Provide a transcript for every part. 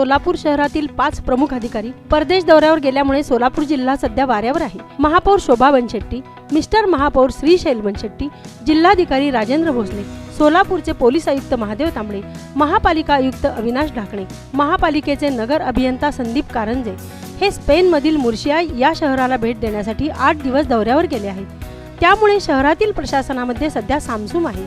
सोलापूर शहरातील पाच प्रमुख अधिकारी परदेश दौऱ्यावर गेल्यामुळे सोलापूर जिल्हा सध्या वाऱ्यावर आहे. महापौर शोभा बनशेट्टी मिस्टर महापौर श्रीशैल बनशेट्टी जिल्हाधिकारी राजेंद्र भोसले सोलापूरचे पोलीस आयुक्त महादेव तांबडे महापालिका आयुक्त अविनाश ढाकणे महापालिकेचे नगर अभियंता संदीप कारंजे हे स्पेनमधील मुर्शिया या शहराला भेट देण्यासाठी आठ दिवस दौऱ्यावर गेले आहेत. त्यामुळे शहरातील प्रशासनामध्ये सध्या सामसूम आहे.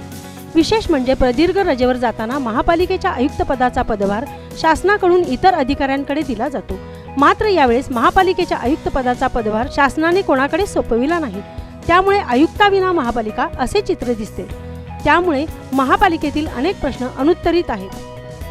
विशेष म्हणजे प्रदीर्घ रजेवर जाताना महापालिकेच्या आयुक्त पदाचा पदभार शासनाकडून इतर अधिकाऱ्यांकडे दिला जातो. मात्र यावेळेस महापालिकेच्या आयुक्त पदाचा पदभार शासनाने कोणाकडे सोपविला नाही. त्यामुळे आयुक्ताविना महापालिका असे चित्र दिसते. त्यामुळे महापालिकेतील अनेक प्रश्न अनुत्तरित आहेत.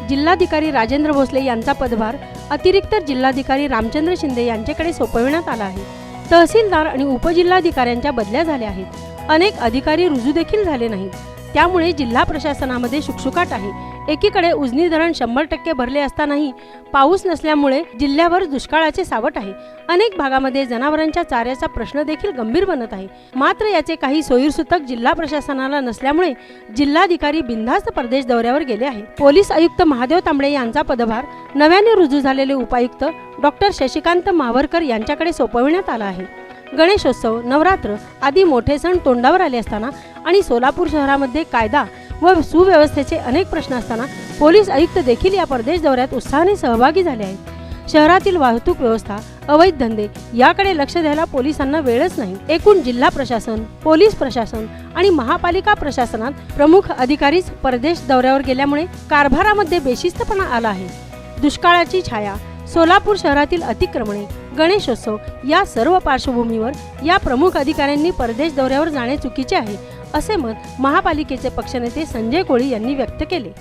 जिल्हाधिकारी राजेंद्र भोसले यांचा पदभार अतिरिक्त जिल्हाधिकारी रामचंद्र शिंदे यांच्याकडे सोपविण्यात आला आहे. तहसीलदार आणि उपजिल्हाधिकाऱ्यांच्या बदल्या झाल्या आहेत. अनेक अधिकारी रुजू देखील झाले नाहीत. त्यामुळे जिल्हा प्रशासनामध्ये शुकशुकाट आहे. एकीकडे उजनी धरण शंभर टक्के भरले असतानाही पाऊस नसल्यामुळे जिल्ह्यावर दुष्काळाचे सावट आहे. अनेक भागामध्ये जनावरांच्या चाऱ्याचा प्रश्न देखील गंभीर बनत आहे. मात्र याचे काही सोयीसूतक जिल्हा प्रशासनाला नसल्यामुळे जिल्हाधिकारी बिनधास्त परदेश दौऱ्यावर गेले आहेत. पोलीस आयुक्त महादेव तांबडे यांचा पदभार नव्याने रुजू झालेले उपायुक्त डॉक्टर शशिकांत मावरकर यांच्याकडे सोपविण्यात आला आहे. गणेशोत्सव नवरात्र आदी मोठे सण तोंडावर आले असताना आणि सोलापूर शहरामध्ये कायदा व सुव्यवस्थेचे अनेक प्रश्न असताना पोलीस आयुक्त देखील या परदेश दौऱ्यात उत्साहाने सहभागी झाले आहेत. शहरातील वाहतूक व्यवस्था अवैध धंदे याकडे लक्ष द्यायला पोलिसांना वेळच नाही. एकूण जिल्हा प्रशासन पोलीस प्रशासन आणि महापालिका प्रशासनात प्रमुख अधिकारीच परदेश दौऱ्यावर गेल्यामुळे कारभारामध्ये बेशिस्तपणा आला आहे. दुष्काळाची छाया सोलापूर शहरातील अतिक्रमणे गणेशोत्सव या सर्व पार्श्वभूमीवर या प्रमुख अधिकाऱ्यांनी परदेश दौऱ्यावर जाणे चुकीचे आहे असे मत महापालिकेचे पक्षनेते संजय कोळी यांनी व्यक्त केले.